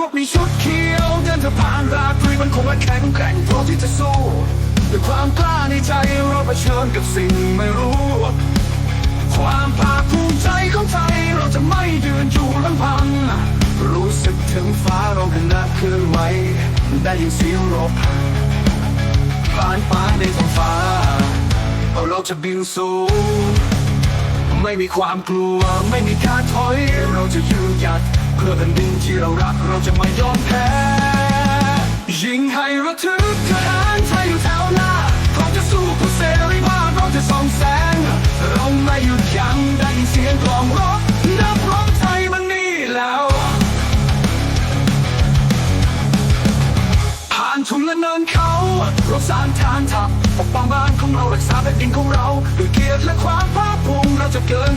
พวกมีชุดเขียวเดินเธอผ่านราตรีมันคงและแข็งแกร่งพอที่จะสู้ด้วยความกล้าในใจเราเผชิญกับสิ่งไม่รู้ ความภาคภูมิใจของไทยเราจะไม่เดือนอยู่ลำพัง รู้สึกถึงฟ้าเราขณะเคลื่อนไหวได้ยินเสียงรบฟ้านฟ้าในท้องฟ้าเราจะบินสูง ม่มีความกลัวไม่มีการถอย เราจะยืนหยัดเพื่อแผ่นดินที่เรารักเราจะไม่ยอมแพ้ ยิงให้ระทึกทหารไทยอยู่แถวหน้าพร้อมจะสู้เพื่อเสรีภาพเราจะส่องแสง เราไม่หยุดยั้งได้ยินเสียงกลองรบนับร้องไทยมันนี่แล้ว ผ่านทุ่งและเนินเขาเราสร้างฐานทัพปกป้องบ้านของเรารักษาแผ่นดินของเราด้วยเกียรติและความภาคภูมิ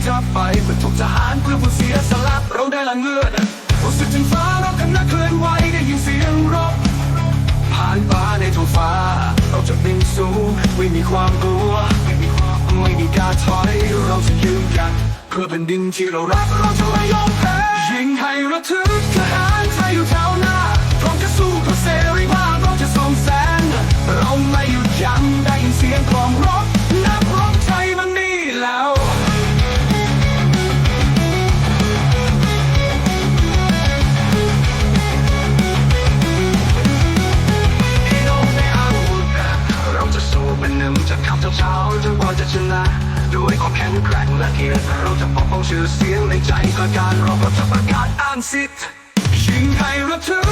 จะไปเพื่อทุกทหารเพื่อผู้เสียสละเราได้ละเงื่อนรู้สึกถึงฟ้าเรากำลังเคลื่อนไหวได้ยินเสียงรบผ่านฟ้าในท้องฟ้า เราจะบินสูงไม่มีความกลัว ไม่มีความไม่มีการถอยเราจะยืนหยัดเพื่อเป็นดินที่เรารักเราจะไม่ยอมแพ้ยิงให้ระทึกทหารไทยอยู่แถวหน้าพร้อมจะสู้เพื่อเสรีภาพเราจะส่องแสงเราไม่หยุดยั้งได้ยินเสียงกลองรบ จะเช้าจนกว่าจะชนะ ด้วยความแข็งแกร่งและเกียรติเราจะปกป้องชื่อเสียงในใจประการเราก็จะประกาศอ้างสิทธิ์ชิงไทยอยู่แถวหน้าพร้อมจะสู้เพื่อ